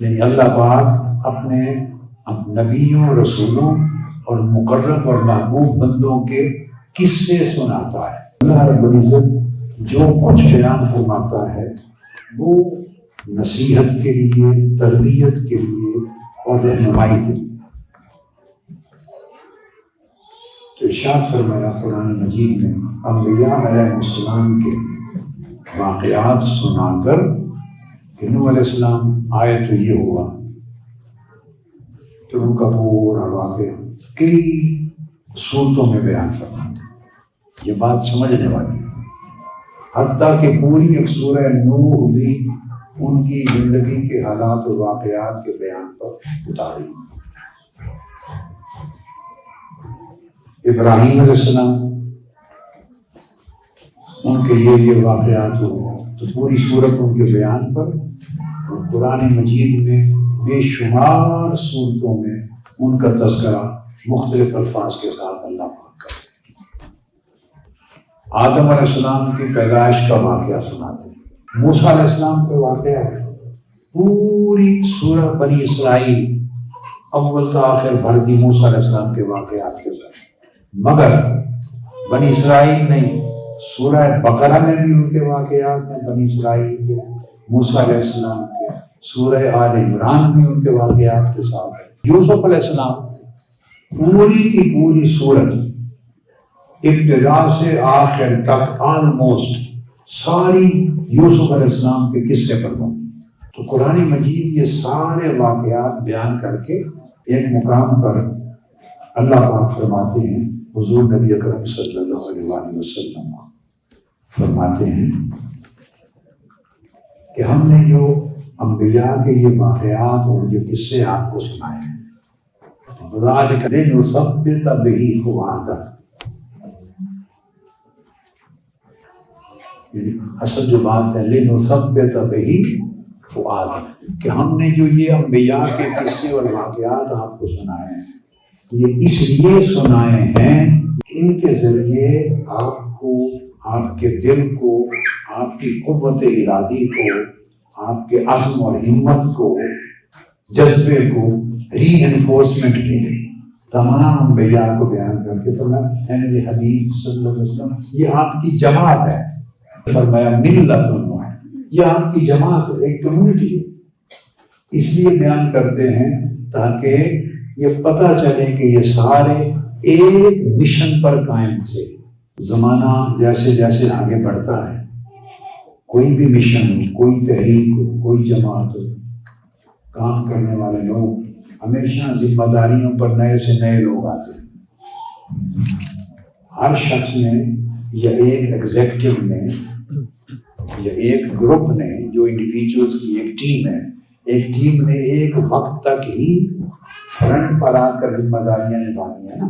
یعنی اللہ پاک اپنے نبیوں، رسولوں اور مقرب اور محبوب بندوں کے قصے سناتا ہے۔ اللہ رب العزت جو کچھ بیان فرماتا ہے، وہ نصیحت کے لیے، تربیت کے لیے اور رہنمائی کے لیے۔ تو ارشاد فرمایا قرآن مجید میں، انبیاء علیہ السلام کے واقعات سنا کر کہ نو علیہ السلام آئے تو یہ ہوا تو ان کا پورا واقعہ کئی صورتوں میں بیان فرماتے ہیں یہ بات سمجھنے والی حتیٰ کہ پوری ایک سورہ نوح بھی ان کی زندگی کے حالات اور واقعات کے بیان پر اتاری۔ ابراہیم علیہ السلام ان کے لیے یہ واقعات ہو تو پوری صورت ان کے بیان پر اور قرآن مجید میں بے شمار صورتوں میں ان کا تذکرہ مختلف الفاظ کے ساتھ اللہ پاک کرتے آدم علیہ السلام کی پیدائش کا واقعہ سناتے ہیں۔ موسیٰ علیہ السلام کا واقعہ ہے۔ پوری سورہ بنی اسرائیل اول تا آخر بھر دی موسیٰ علیہ السلام کے واقعات کے ساتھ مگر بنی اسرائیل نہیں سورہ بقرہ میں بھی ان کے واقعات ہیں، بنی اسرائیل کے موسیٰ علیہ السلام کے سورہ آل عمران بھی ان کے واقعات کے ساتھ ہے یوسف علیہ السلام پوری کی پوری صورت ابتدا سے آخر تک آلموسٹ ساری یوسف علیہ السلام کے قصے پر ہوں۔ تو قرآن مجید یہ سارے واقعات بیان کر کے ایک مقام پر اللہ پاک فرماتے ہیں، حضور نبی اکرم صلی اللہ علیہ وسلم۔ فرماتے ہیں کہ ہم نے جو انبیاء کے یہ واقعات اور یہ قصے آپ کو سنائے ہیں لنثبت به فؤادك یعنی اصل جو بات ہے، لنثبت به فؤادك کہ ہم نے جو یہ انبیاء کے قصے اور واقعات آپ کو سنائے ہیں، یہ اس لیے سنائے ہیں کہ ان کے ذریعے آپ کو آپ کے دل کو، آپ کی قوت ارادی کو، آپ کے عزم اور ہمت کو، جذبے کو ری انفورسمنٹ ملے تمام انبیاء کو بیان کر کے فرمایا اے حبیب صلی اللہ علیہ وسلم، یہ آپ کی جماعت ہے۔ فرمایا ملت یہ آپ کی جماعت ہے، ایک کمیونٹی ہے۔ اس لیے بیان کرتے ہیں تاکہ یہ پتہ چلے کہ یہ سارے ایک مشن پر قائم تھے۔ زمانہ جیسے جیسے آگے بڑھتا ہے، کوئی بھی مشن ہو، کوئی تحریک ہو، کوئی جماعت ہو، کام کرنے والے لوگ ہمیشہ ذمہ داریوں پر نئے سے نئے لوگ آتے ہیں۔ ہر شخص نے یا ایک ایگزیکٹو نے یا ایک گروپ نے جو انڈیویجولس کی ایک ٹیم ہے، ایک ٹیم نے ایک وقت تک ہی فرنٹ پر آ کر ذمہ داریاں نبھانی ہیں نا۔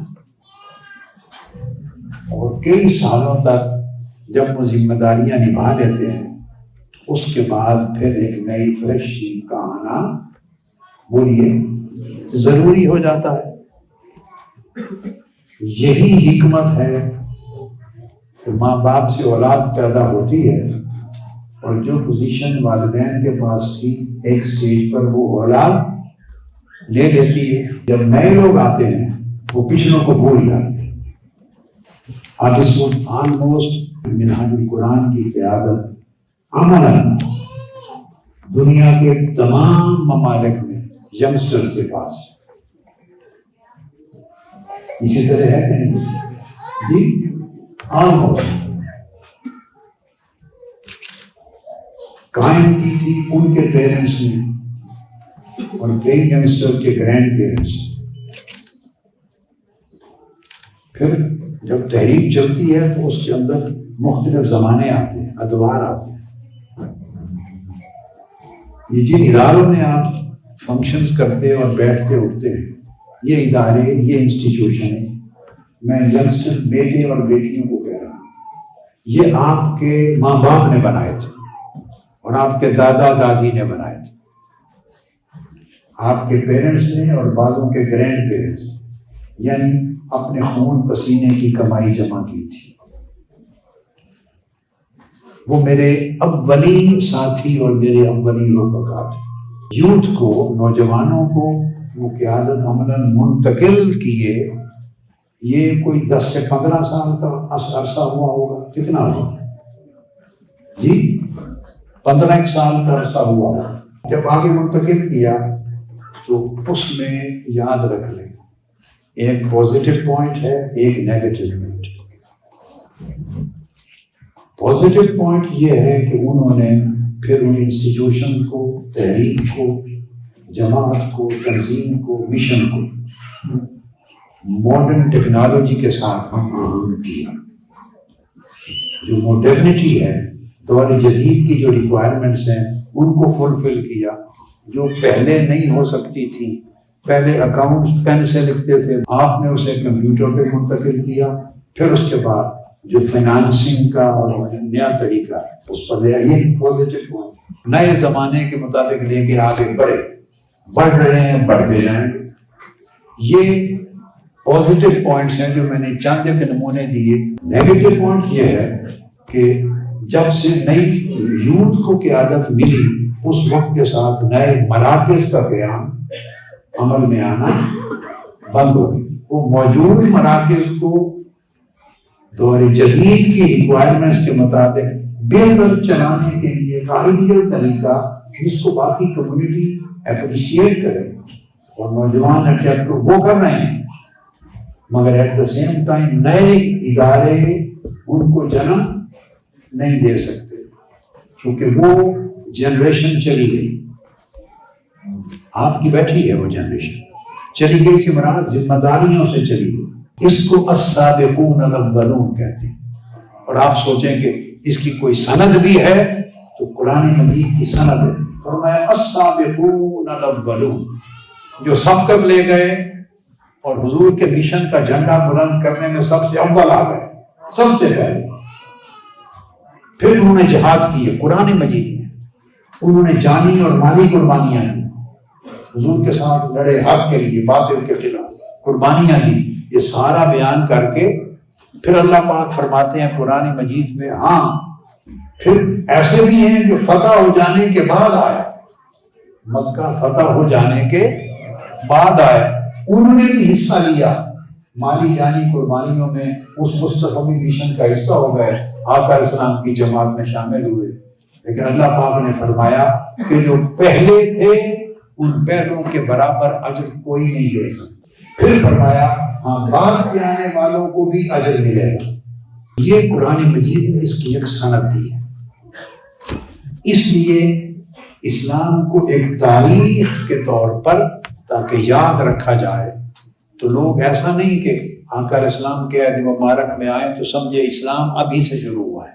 اور کئی سالوں تک جب وہ ذمہ داریاں نبھا لیتے ہیں، اس کے بعد پھر ایک نئی فریش ٹیم کا آنا بولیے ضروری ہو جاتا ہے۔ یہی حکمت ہے کہ ماں باپ سے اولاد پیدا ہوتی ہے اور جو پوزیشن والدین کے پاس تھی، ایک سٹیج پر وہ اولاد لے لیتی ہے۔ جب نئے لوگ آتے ہیں، وہ پچھلوں کو بھول جاتے ہیں۔ اب اس وقت آلموسٹ منہاج القرآن کی قیادت عمل دنیا کے تمام ممالک میں ینگسٹر کے پاس۔ اسی طرح ہے کہ نہیں؟ جی آلموسٹ قائم کی تھی ان کے پیرنٹس نے اور کئی ینگسٹر کے گرینڈ پیرنٹس نے پھر جب تحریک چلتی ہے تو اس کے اندر مختلف زمانے آتے ہیں، ادوار آتے ہیں۔ یہ جن اداروں میں آپ فنکشنز کرتے اور بیٹھتے اٹھتے ہیں، یہ ادارے، یہ انسٹیٹیوشن میں ینگسٹر بیٹے اور بیٹیوں کو کہہ رہا ہوں۔ یہ آپ کے ماں باپ نے بنائے تھے اور آپ کے دادا دادی نے بنائے تھے۔ آپ کے پیرنٹس نے اور بعضوں کے گرینڈ پیرنٹس یعنی اپنے خون پسینے کی کمائی جمع کی تھی۔ وہ میرے اولی ساتھی اور میرے اولی رفقا تھے یوتھ کو، نوجوانوں کو وہ قیادت عملاً منتقل کیے۔ یہ کوئی دس سے پندرہ سال کا عرصہ ہوا ہوگا۔ کتنا ہوا؟ جی پندرہ ایک سال کا عرصہ ہوا۔ ہوگا جب آگے منتقل کیا تو اس میں یاد رکھ لیں۔ ایک پازیٹیو پوائنٹ ہے، ایک نیگیٹو پوائنٹ پازیٹیو پوائنٹ یہ ہے کہ انہوں نے پھر ان انسٹیٹیوشن کو تحریک کو، جماعت کو، تنظیم کو مشن کو ماڈرن ٹیکنالوجی کے ساتھ ہم آہنگ کیا۔ جو ماڈرنٹی ہے، دور جدید کی جو ریکوائرمنٹس ہیں، ان کو فلفل کیا، جو پہلے نہیں ہو سکتی تھی پہلے اکاؤنٹس پین سے لکھتے تھے، آپ نے اسے کمپیوٹر پہ منتقل کیا، پھر اس کے بعد جو فائنانسنگ کا اور نیا طریقہ، اس پر لیا یہ پازیٹیو نئے زمانے کے مطابق لے کے آگے بڑھے۔ بڑھ رہے ہیں، بڑھتے جائیں۔ یہ پازیٹیو پوائنٹس ہیں جو میں نے چاند کے نمونے دیے۔ نیگیٹو پوائنٹ یہ ہے کہ جب سے نئی یوتھ کو قیادت ملی، اس وقت کے ساتھ نئے مراکز کا قیام عمل میں آنا بند ہو گئی۔ وہ موجود مراکز کو دور جدید کی ریکوائرمنٹس کے مطابق بہتر چلانے کے لیے آئیڈیل طریقہ جس کو باقی کمیونٹی اپریشیٹ کرے۔ اور نوجوان اٹریکٹ وہ کر رہے ہیں، مگر ایٹ دا سیم ٹائم نئے ادارے ان کو جنم نہیں دے سکتے کیونکہ وہ جنریشن چلی گئی۔ آپ کی بیٹھی ہے وہ جنریشن۔ چلی گئی سے مراد، ذمہ داریوں سے چلی گئی۔ اس کو السابقون الاولون کہتے ہیں۔ اور آپ سوچیں کہ اس کی کوئی سند بھی ہے تو قرآن مجید کی سند ہے۔ فرمایا، السابقون الاولون۔ جو سبقت لے گئے اور حضور کے مشن کا جھنڈا بلند کرنے میں سب سے اول آ گئے۔ سب سے پہلے۔ پھر انہوں نے جہاد کی قرآن مجید میں۔ انہوں نے جانی اور مالی قربانیاں دی۔ حضور کے ساتھ لڑے، حق کے لیے، باطل کے خلاف۔ قربانیاں دی یہ سارا بیان کر کے پھر اللہ پاک فرماتے ہیں، قرآن مجید میں ہاں پھر ایسے بھی ہیں جو فتح ہو جانے کے بعد آئے۔ مکہ فتح ہو جانے کے بعد آئے۔ انہوں نے بھی حصہ لیا۔ مالی جانی قربانیوں میں اس مستقبی مشن کا حصہ ہو گئے۔ آقا اسلام کی جماعت میں شامل ہوئے۔ لیکن اللہ پاک نے فرمایا کہ جو پہلے تھے ان پہلوں کے برابر اجر کوئی نہیں دے گا۔ پھر فرمایا ہاں بعد کے آنے والوں کو بھی اجر ملے گا۔ یہ قرآن مجید نے اس کی ایک صنعت دی ہے۔ اس لیے اسلام کو ایک تاریخ کے طور پر تاکہ یاد رکھا جائے۔ تو لوگ ایسا نہیں کہ آکار اسلام کے عید مبارک میں آئے تو سمجھے اسلام ابھی سے شروع ہوا ہے۔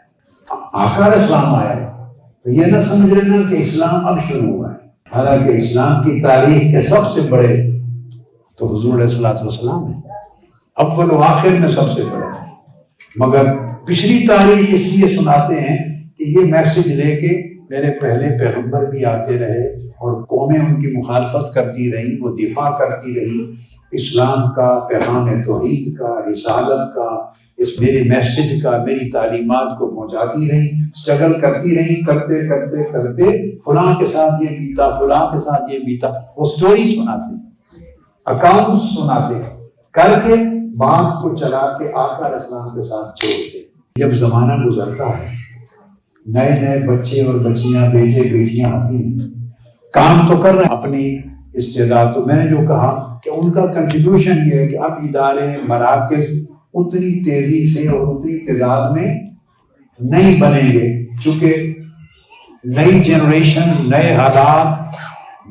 آکار اسلام آیا تو یہ نہ سمجھ لینا کہ اسلام اب شروع ہوا ہے۔ حالانکہ اسلام کی تاریخ کے سب سے بڑے تو حضور السلاۃ والسلام ہے اول و آخر میں سب سے بڑے۔ مگر پچھلی تاریخ اس لیے سناتے ہیں کہ یہ میسج لے کے میرے پہلے پیغمبر بھی آتے رہے اور قومیں ان کی مخالفت کرتی رہی وہ دفاع کرتی رہی اسلام کا، پیغام توحید کا، رسالت کا اس میرے میسج کا میری تعلیمات کو پہنچاتی رہی اسٹرگل کرتی رہی، کرتے کرتے کرتے فلاں کے ساتھ یہ بیتا، فلاں کے ساتھ یہ بیتا، وہ سٹوری سناتے اکاؤنٹ سناتے، کر کے بات کو چلا کے آقا اسلام کے ساتھ چھوڑتے جب زمانہ گزرتا ہے، نئے نئے بچے اور بچیاں، بیٹے، بیٹیاں آتی ہیں۔ کام تو کر رہے ہیں، اپنی استعداد تو میں نے جو کہا کہ ان کا کنٹریبیوشن یہ ہے کہ اب ادارے، مراکز اتنی تیزی سے اور اتنی تعداد میں نہیں بنیں گے، چونکہ نئی جنریشن، نئے حالات،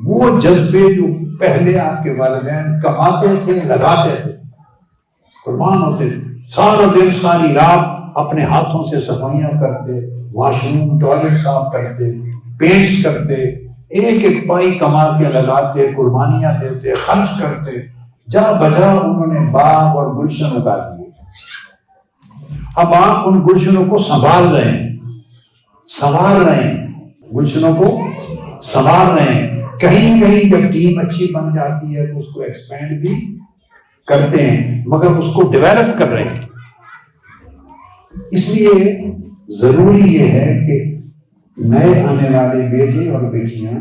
وہ جذبے جو پہلے آپ کے والدین کماتے تھے، لگاتے تھے، قربان ہوتے تھے، سارا دن، ساری رات اپنے ہاتھوں سے صفائیاں کرتے، واش روم، ٹوائلٹ صاف کرتے، پینٹس کرتے، ایک ایک پائی کما کے لگاتے، قربانیاں دیتے، خرچ کرتے، جا بجا انہوں نے باغ اور گلشن اگا دیے۔ اب آپ ان گلشنوں کو سنبھال رہے ہیں۔ سنبھال رہے ہیں۔ گلشنوں کو سنبھال رہے ہیں۔ کہیں کہیں جب ٹیم اچھی بن جاتی ہے تو اس کو ایکسپینڈ بھی کرتے ہیں، مگر اس کو ڈیولپ کر رہے ہیں۔ اس لیے ضروری یہ ہے کہ نئے آنے والے بیٹے اور بیٹیاں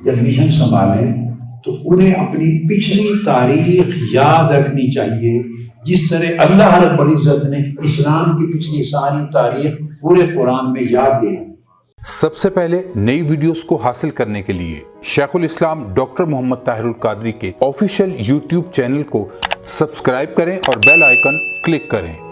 جب مشن سنبھالیں تو انہیں اپنی پچھلی تاریخ یاد رکھنی چاہیے۔ جس طرح اللہ رب العزت نے اسلام کی پچھلی ساری تاریخ پورے قرآن میں یاد دی۔ سب سے پہلے نئی ویڈیوز کو حاصل کرنے کے لیے شیخ الاسلام ڈاکٹر محمد طاہر القادری کے آفیشیل یوٹیوب چینل کو سبسکرائب کریں اور بیل آئیکن کلک کریں۔